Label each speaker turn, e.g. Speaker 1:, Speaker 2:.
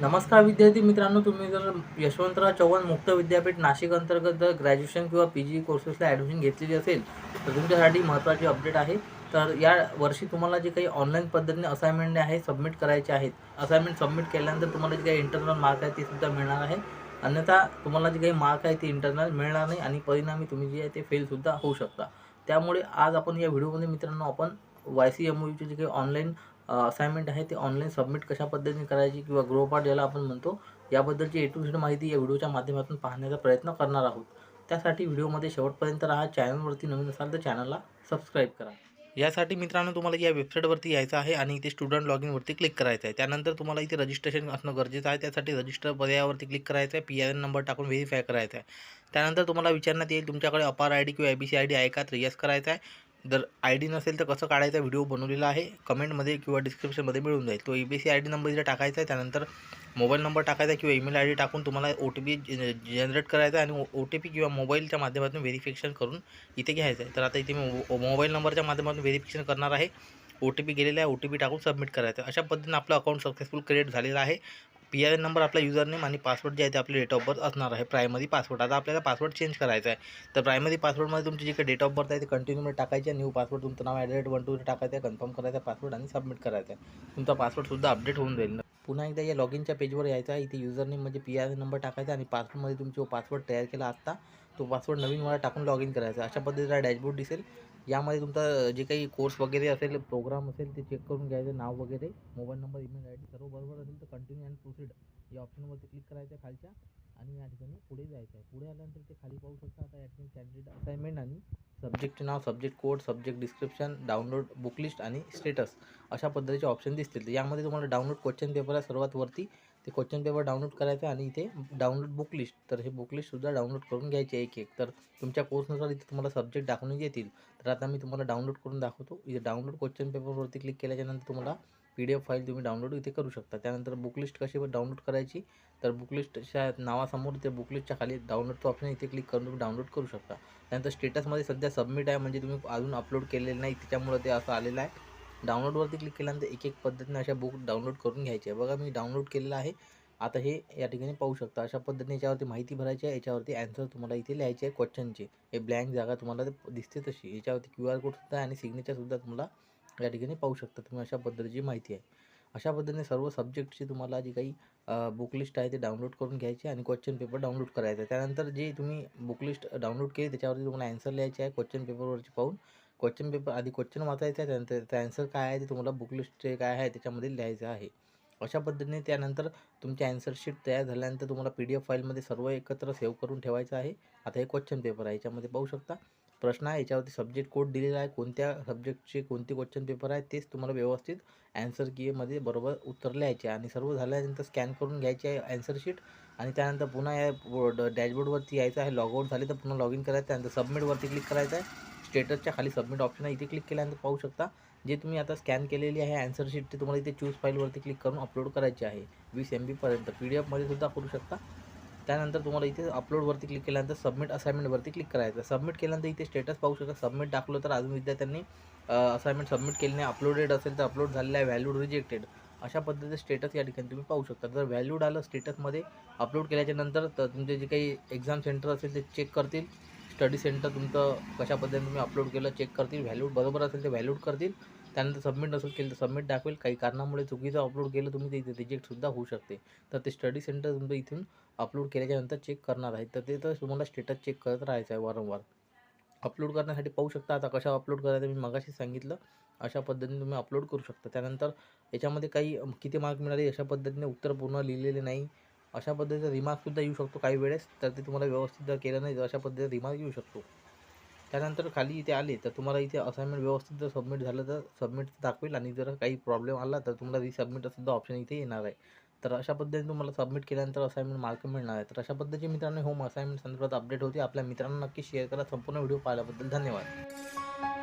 Speaker 1: नमस्कार विद्यार्थी मित्रांनो तुम्ही जर यशवंतराव चव्हाण मुक्त विद्यापीठ नाशिक अंतर्गत जर ग्रॅज्युएशन किंवा पी जी कोर्सेसला ॲडमिशन घेतलेली असेल तर तुमच्यासाठी महत्त्वाची अपडेट आहे. तर या वर्षी तुम्हाला जे काही ऑनलाईन पद्धतीने असाइनमेंट आहे सबमिट करायचे आहेत. असाइनमेंट सबमिट केल्यानंतर तुम्हाला जे काही इंटरनल मार्क आहे ते सुद्धा मिळणार आहे. अन्यथा तुम्हाला जे काही मार्क आहे ते इंटरनल मिळणार नाही आणि परिणामी तुम्ही जे आहे ते फेलसुद्धा होऊ शकता. त्यामुळे आज आपण या व्हिडिओमध्ये मित्रांनो आपण वाय सी एम ओचे जे काही ऑनलाईन असाइनमेंट आहे ते ऑनलाईन सबमिट कशा पद्धतीने करायची किंवा गृहपाठ ज्याला आपण म्हणतो याबद्दलची ए टू झेड माहिती या व्हिडिओच्या माध्यमातून पाहण्याचा प्रयत्न करणार आहोत. त्यासाठी व्हिडिओमध्ये शेवटपर्यंत राहा चॅनलवरती नवीन असाल तर चॅनलला सबस्क्राईब करा. यासाठी मित्रांनो तुम्हाला या वेबसाईटवरती यायचं आहे आणि इथे स्टुडंट लॉग इनवरती क्लिक करायचं आहे. त्यानंतर तुम्हाला इथे रजिस्ट्रेशन असणं गरजेचं आहे. त्यासाठी रजिस्टर पर्यायावरती क्लिक करायचं आहे. पी आय एन नंबर टाकून व्हेरीफाय करायचा आहे. त्यानंतर तुम्हाला विचारण्यात येईल तुमच्याकडे अपार आय डी किंवा I B C I D आहे का? तर यस करायचं आहे. जर आय डी नसेल तर कसं काढायचा? व्हिडिओ बनवलेला आहे. कमेंटमध्ये किंवा डिस्क्रिप्शनमध्ये मिळून जाईल. तो A B C I D number इथे टाकायचा आहे त्यानंतर मोबाईल नंबर टाकायचा किंवा ईमेल आय डी टाकून तुम्हाला ओ टी पी जनरेट करायचा आहे आणि ओ टी पी किंवा मोबाईलच्या माध्यमातून व्हेरिफिकेशन करून इथे घ्यायचं आहे. तर आता इथे मी मो- मोबाईल नंबरच्या माध्यमातून व्हेरिफिकेशन करणार आहे. ओ टी पी गेलेला आहे. ओ टी पी टाकून सबमिट करायचं आहे. अशा पद्धतीने आपलं अकाउंट सक्सेसफुल क्रिएट झालेलं आहे. पी आर एन नंबर आपला युजर नेम आणि पासवर्ड जे आहे ते आपले डेट ऑफ बर्थ असणार आहे. प्रायमरी पासवर्ड आता आपल्याला पासवर्ड चेंज करायचा आहे. तर प्रायमरी पासवर्डमध्ये तुमची जे काही डेट ऑफ बर्थ आहे ते कंटिन्यूमध्ये टाकायचे न्यू पासवर्ड तुमचं नाव ॲट वन टू टाकायचं आहे. कन्फर्म करायचा पासवर्ड आणि सबमिट करायचा आहे. तुमचा पासवर्डसुद्धा अपडेट होऊन जाईल. पुन्हा एकदा या लॉग इनच्या पेजवर यायचं आहे. इथे युजरने म्हणजे पी आर नंबर टाकायचा आणि पासवर्डमध्ये तुमची पासवर्ड तयार केला आत्ता. तो पासवर्ड नवीन मला टाकून लॉग इन करायचा अशा पद्धतीचा डॅशबोर्ड दिसेल. यामध्ये तुमचा जे काही कोर्स वगैरे असेल प्रोग्राम असेल ते चेक करून घ्यायचं. नाव वगैरे mobile number email I D सर्व बरोबर असेल तर कंटिन्यू अँड प्रोसीड या ऑप्शनवरती क्लिक करायचं खालच्या. आणि या ठिकाणी पुढे जायचं आहे पुढे आल्यानंतर ते खाली पाहू शकता आता ॲडमिट कॅन्डिडेट असाइनमेंट आणि सब्जेक्टचे नाव subject code subject description download book list आणि स्टेटस अशा पद्धतीचे ऑप्शन दिसतील. यामध्ये तुम्हाला डाउनलोड क्वेश्चन पेपर आहे सर्वात वरती ते क्वेश्चन पेपर डाउनलोड करायचं आणि इथे डाउनलोड बुकलिस्ट तर हे बुक लिस्टसुद्धा डाउनलोड करून घ्यायचे एक एक. तर तुमच्या कोर्सनुसार इथे तुम्हाला सब्जेक्ट दाखवून येतील. तर आता मी तुम्हाला डाउनलोड करून दाखवतो. इथे डाउनलोड क्वेश्चन पेपरवरती क्लिक केल्याच्यानंतर तुम्हाला पी डी एफ फाईल तुम्ही डाउनलोड इथे करू शकता. त्यानंतर बुकलिस्ट कशी डाउनलोड करायची तर बुकलिस्टच्या नावासमोर ते बुकलिस्टच्या खाली डाउनलोडचं ऑप्शन इथे क्लिक करून तुम्ही डाउनलोड करू शकता. त्यानंतर स्टेटसमध्ये सध्या सबमिट आहे म्हणजे तुम्ही अजून अपलोड केलेलं नाही त्याच्यामुळे ते असं आलेलं आहे. डाउनलोडवरती क्लिक केल्यानंतर एक एक पद्धतीने अशा बुक डाउनलोड करून घ्यायचे. आहे बघा मी डाउनलोड केलेलं आहे. आता हे या ठिकाणी पाहू शकता. अशा पद्धतीने याच्यावरती माहिती भरायची आहे. याच्यावरती ॲन्सर तुम्हाला इथे लिहायचे आहे क्वेश्चनचे हे ब्लँक जागा तुम्हाला दिसते तशी. याच्यावरती क्यू आर कोडसुद्धा आणि सिग्नेचरसुद्धा तुम्हाला या ठिकाणी पाहू शकता तुम्ही अशा पद्धतीची माहिती आहे. अशा पद्धतीने सर्व सब्जेक्टची तुम्हाला जी काही बुकलिस्ट आहे ते डाउनलोड करून घ्यायची आणि क्वेश्चन पेपर डाउनलोड करायचं. आहे त्यानंतर जे तुम्ही बुकलिस्ट डाउनलोड केली त्याच्यावरती तुम्हाला ॲन्सर लिहायचे आहे. क्वेश्चन पेपरवरची पाहून क्वेश्चन पेपर आधी क्वेश्चन वाचायचं आहे. त्यानंतर त्या ॲन्सर काय आहे ते तुम्हाला बुकलिस्ट जे काय आहे त्याच्यामध्ये लिहायचं आहे. अशा पद्धतीने त्यानंतर तुमची ॲन्सर शीट तयार झाल्यानंतर तुम्हाला पी डी एफ फाईलमध्ये सर्व एकत्र सेव्ह करून ठेवायचं आहे. आता हे क्वेश्चन पेपर आहे. याच्यामध्ये पाहू शकता. प्रश्न आहे याच्यावरती सब्जेक्ट कोड दिलेला आहे कोणत्या सब्जेक्टचे कोणते क्वेश्चन पेपर आहे तेच तुम्हाला व्यवस्थित ॲन्सर कीमध्ये बरोबर उत्तर लिहायचे आणि सर्व झाल्यानंतर स्कॅन करून घ्यायचे आहे ॲन्सर शीट आणि त्यानंतर पुन्हा या डॅशबोर्डवरती यायचं आहे. लॉगआउट झाले तर पुन्हा लॉग इन करायचं त्यानंतर सबमिटवरती क्लिक करायचं आहे. स्टेटसच्या खाली सबमिट ऑप्शन आहे. इथे क्लिक केल्यानंतर पाहू शकता जे तुम्ही आता स्कॅन केलेली आहे ॲन्सर शीट ते तुम्हाला इथे चूज फाईलवरती क्लिक करून अपलोड करायची आहे. वीस एम बीपर्यंत पी डी एफमध्ये सुद्धा करू शकता. त्यानंतर तुम्हाला इथे अपलोडवरती क्लिक केल्यानंतर सबमिट असाइनमेंटवरती क्लिक करायचं. सबमिट केल्यानंतर इथे स्टेटस पाहू शकता. सबमिट टाकलं तर अजून विद्यार्थ्यांनी असाइनमेंट सबमिट केली नाही. अपलोडेड असेल तर अपलोड झालेलं आहे. व्हॅल्यूड रिजेक्टेड अशा पद्धतीचे स्टेटस या ठिकाणी तुम्ही पाहू शकता. जर व्हॅल्यूड आलं स्टेटसमध्ये अपलोड केल्याच्यानंतर तर तुमचे जे काही एक्झाम सेंटर असेल ते चेक करतील. स्टडी सेंटर तुमचं कशा पद्धतीने तुम्ही अपलोड केलं चेक करतील. व्हॅल्यूड बरोबर असेल ते व्हॅल्यूड करतील. त्यानंतर सबमिट नसेल केलं तर सबमिट दाखवेल. काही कारणामुळे चुकीचं अपलोड केलं तुम्ही ते इथे रिजेक्टसुद्धा होऊ शकते. तर ते स्टडी सेंटर तुमचं इथून अपलोड केल्याच्यानंतर चेक करणार आहे. तर ते तर तुम्हाला स्टेटस चेक करत राहायचं आहे वारंवार. अपलोड करण्यासाठी पाहू शकता आता कशा अपलोड करायचं मी मगाशी सांगितलं अशा पद्धतीने तुम्ही अपलोड करू शकता. त्यानंतर याच्यामध्ये काही किती मार्क मिळाले अशा पद्धतीने उत्तर पूर्ण लिहिलेले नाही. अशा पद्धतीचा रिमार्कसुद्धा येऊ शकतो काही वेळेस. तर ते तुम्हाला व्यवस्थित जर केलं नाही तर अशा पद्धतीचा रिमार्क येऊ शकतो. त्यानंतर खाली इथे आले तर तुम्हाला इथे असाइनमेंट व्यवस्थित जर सबमिट झालं तर सबमिट दाखवेल. आणि जर काही प्रॉब्लेम आला तर तुम्हाला रिसबमिट सुद्धा ऑप्शन इथे येणार आहे. तर अशा पद्धतीने तुम्हाला सबमिट केल्यानंतर असाइनमेंट मार्क मिळणार आहे. तर अशा पद्धतीचे मित्रांनो होम असाइनमेंट संदर्भात अपडेट होती. आपल्या मित्रांना नक्की शेअर करा. संपूर्ण व्हिडिओ पाहिल्याबद्दल धन्यवाद.